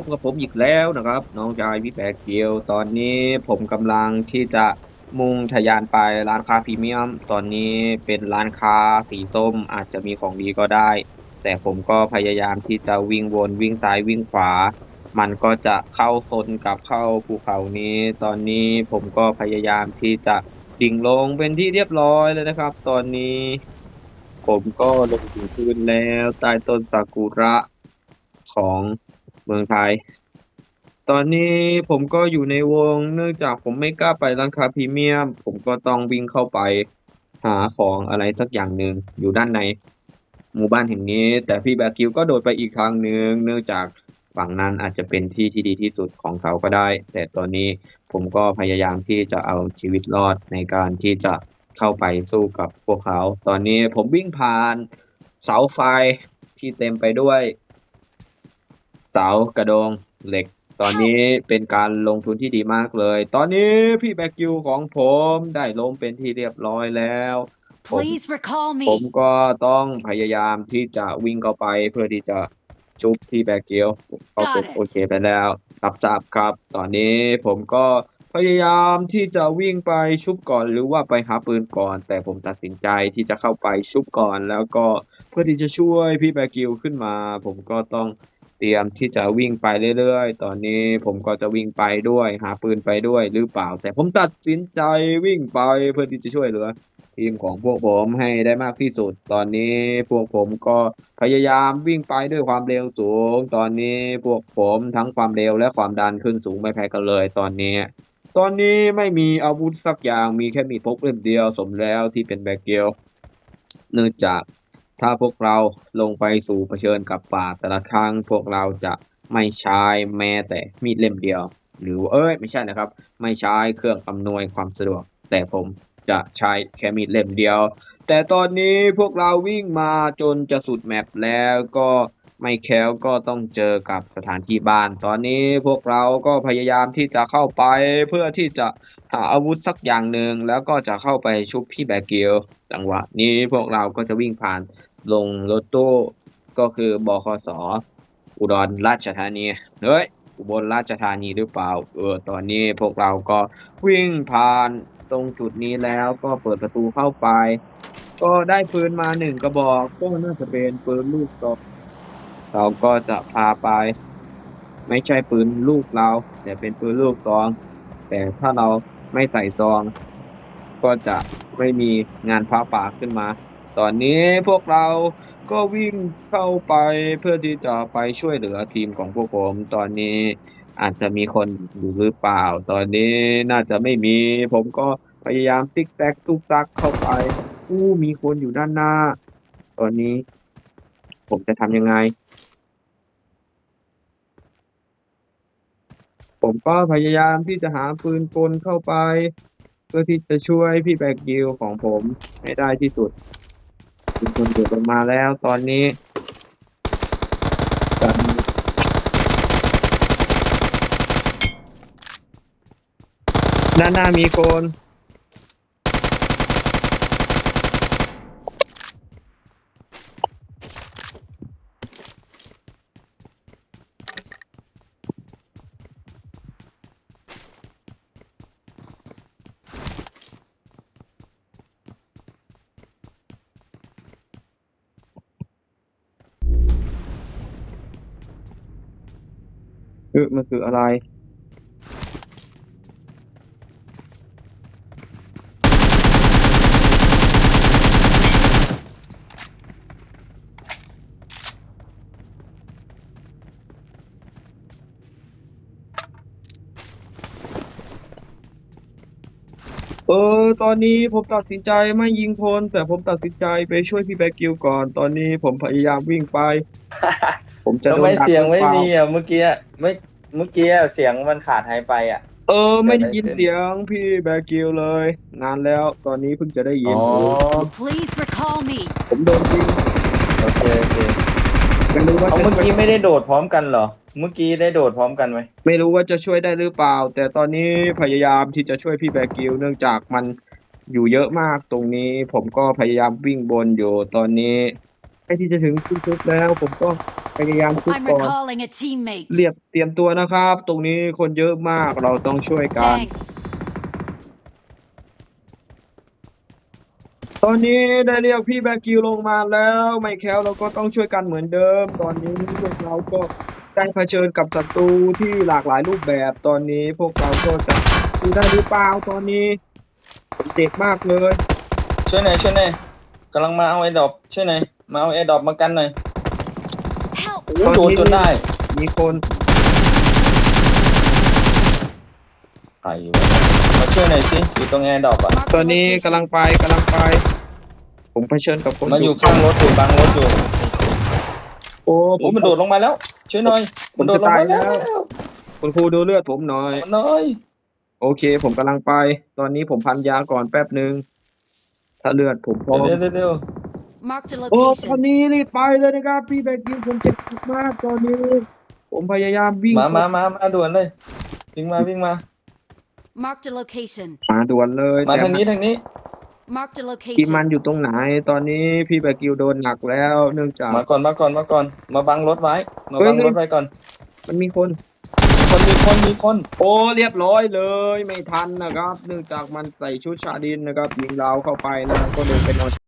บกับผมอีกแล้วนะครับ น้องชายพี่แปกเกียว ตอนนี้ผมกำลังที่จะมุ่งทะยานไปร้านค้าพรีเมียม ตอนนี้เป็นร้านค้าสีส้มอาจจะมีของดีก็ได้ แต่ผมก็พยายามที่จะวิ่งวนวิ่งซ้ายวิ่งขวา มันก็จะเข้าโซนกับเข้าภูเขานี้ ตอนนี้ผมก็พยายามที่จะดิ่งลงเป็นที่เรียบร้อยเลยนะครับ ตอนนี้ผมก็ลงถึงพื้นแล้วใต้ต้นซากุระของ เมืองไทย ตอนนี้ผมก็อยู่ในวงเนื่องจากผมไม่กล้าไปร้านค้าพรีเมียม ผมก็ต้องวิ่งเข้าไปหาของอะไรสักอย่างหนึ่งอยู่ด้านในหมู่บ้านแห่งนี้ แต่พี่แบกิวก็โดดไปอีกทางหนึ่งเนื่องจากฝั่งนั้นอาจจะเป็นที่ที่ดีที่สุดของเขาก็ได้ แต่ตอนนี้ผมก็พยายามที่จะเอาชีวิตรอดในการที่จะเข้าไปสู้กับพวกเขา ตอนนี้ผมวิ่งผ่านเสาไฟที่เต็มไปด้วย เสากระโดงเหล็ก ตอนนี้เป็นการลงทุนที่ดีมากเลย ตอนนี้พี่แบกิวของผมได้ล้มเป็นที่เรียบร้อยแล้ว ผม Please recall ผม me. ก็ต้องพยายามที่จะวิ่งเข้าไปเพื่อที่จะชุบพี่แบกิวเขาเป็น Got it โอเคไปแล้วรับทราบครับ ตอนนี้ผมก็พยายามที่จะวิ่งไปชุบก่อนหรือว่าไปหาปืนก่อน แต่ผมตัดสินใจที่จะเข้าไปชุบก่อน แล้วก็เพื่อที่จะช่วยพี่แบกิวขึ้นมา ผมก็ต้อง เตรียมที่จะวิ่งไปเรื่อยๆ ตอนนี้ผมก็จะวิ่งไปด้วย หาปืนไปด้วยหรือเปล่า แต่ผมตัดสินใจวิ่งไปเพื่อที่จะช่วยเหลือ ทีมของพวกผมให้ได้มากที่สุด ตอนนี้พวกผมก็พยายามวิ่งไปด้วยความเร็วสูง ตอนนี้พวกผมทั้งความเร็วและความดันขึ้นสูงไม่แพ้กันเลย ตอนนี้ ตอนนี้ไม่มีอาวุธสักอย่างมีแค่มีดพกเล่มเดียวสมแล้วที่เป็นแบกเกลเนื่องจาก ถ้าพวกเราลงไปสู่เผชิญกับป่าแต่ละครั้ง พวกเราจะไม่ใช้แม้แต่มีดเล่มเดียว หรือเอ้ยไม่ใช่นะครับ ไม่ใช้เครื่องอำนวยความสะดวก แต่ผมจะใช้แค่มีดเล่มเดียว แต่ตอนนี้พวกเราวิ่งมาจนจะสุดแมปแล้วก็ไม่แค้วก็ต้องเจอกับสถานที่บ้าน ตอนนี้พวกเราก็พยายามที่จะเข้าไปเพื่อที่จะหาอาวุธสักอย่างหนึ่งแล้วก็จะเข้าไปชุบพี่แบกเกิลจังหวะนี้พวกเราก็จะวิ่งผ่าน ลงรถตู้ก็คือบคสอุดรราชธานีเฮ้ยอุบลราชธานีหรือเปล่า เออ ตอนนี้พวกเราก็วิ่งผ่านตรงจุดนี้แล้วก็เปิดประตูเข้าไป ก็ได้ปืนมาหนึ่งกระบอก ก็น่าจะเป็นปืนลูกซองเราก็จะพาไป ไม่ใช่ปืนลูกเรา แต่เป็นปืนลูกซอง แต่ถ้าเราไม่ใส่ซอง ก็จะไม่มีงานฟ้าป่าขึ้นมา ตอนนี้พวกเราก็วิ่งเข้าไปเพื่อที่จะไปช่วยเหลือทีมของพวกผม ตอนนี้อาจจะมีคนอยู่หรือเปล่า ตอนนี้น่าจะไม่มี ผมก็พยายามซิกแซกซุกซักเข้าไป อู้มีคนอยู่ด้านหน้า ตอนนี้ ผมจะทำยังไง ผมก็พยายามที่จะหาปืนกลเข้าไป เพื่อที่จะช่วยพี่แบกกิลของผมให้ได้ที่สุด มีคนเดือดลงมาแล้วตอนนี้กันด้านหน้ามีคน เออมันคืออะไรเออ ตอนนี้ผมตัดสินใจไม่ยิงพล แต่ผมตัดสินใจไปช่วยพี่แบกกิลก่อน ตอนนี้ผมพยายามวิ่งไป ผมจะทำโดไมนดักเสียงหรือไม่เปล่ามีอะเมื่อกี้ไม่เมื่อกี้เสียงมันขาดหายไปอะ เออ ไม่ได้เกิดอะไรยินขึ้นเสียงพี่แบกกิลเลย นานแล้วตอนนี้เพิ่งจะได้ยิน อ๋อ Please recall me. ผมโดนยิงโอเคโอเคไม่รู้ว่าเอาจะเมื่อช่วยกี้ไม่ได้โดดพร้อมกันเหรอ เมื่อกี้ได้โดดพร้อมกันไหมไม่รู้ว่าจะช่วยได้หรือเปล่า แต่ตอนนี้พยายามที่จะช่วยพี่แบกกิลเนื่องจากมันอยู่เยอะมากตรงนี้ ผมก็พยายามวิ่งบนอยู่ตอนนี้ ล้ที่จะถึงที่ชุบแล้ว ผมก็พยายามชุบ I'm ก่อน recalling a teammate. เรียบเตรียมตัวนะครับ ตรงนี้คนเยอะมากเราต้องช่วยกัน Thanks. ตอนนี้ได้เรียกพี่แบกิวลงมาแล้วไม่แคล้วเราก็ต้องช่วยกันเหมือนเดิม ตอนนี้พวกเราก็ได้เผชิญกับศัตรูที่หลากหลายรูปแบบตอนนี้พวกเราก็จะดูได้หรือเปล่าตอนนี้ผมเจ็บมากเลย ช่วยหน่อยช่วยหน่อยกำลังมาเอาไอ้ดอกช่วยหน่อย มาเอาไอ้ดอกมากันหน่อย Help! โอ้โหโดนจนได้มีคนใครวะมาช่วยหน่อยสิอยู่ตรงไอ้ดอกอะ Mark ต the อนนี้กำลัง location. ไปกำลังไป ผมเผชิญกับคนมาอยู่ข้างรถอยู่บังรถอยู่โอ้ผโอ้มมันโดดลงมาแล้ว ช่วยหน่อยผมมันโดจะดลงตายมาแล้แล้ว วคุณครูดูเลือดผมหน่อย มันน้อยโอเค ผมกำลังไป ตอนนี้ผมพันยาก่อนแป๊บหนึ่งถ้าเลือดผมพร้อมเดี๋ยวเดี๋ยวเดี๋ยว Marked a โอ้ตอน location. นี้รีบไปเลยนะครับพี่แบกิวผมเจ็บมากตอนนี้ ผมพยายามวิ่งมามามามาด่วนเลย วิ่งมาวิ่งมา Marked a location. มาด่วนเลยมาแต่ทางนี้ทางนี้ Marked a ที่มัน location. อยู่ตรงไหน ตอนนี้พี่แบกิวโดนหนักแล้ว เนื่องจาก มาก่อนมาก่อนมาก่อน มาบังรถไว้ มาบังเฮ้ยรถไว้ก่อน มันมีคน คนมีคนมีคน โอ้เรียบร้อยเลยไม่ทันนะครับ เนื่องจากมันใส่ชุดชาดินนะครับยิงเราเข้าไปแล้วก็โดนไปนอน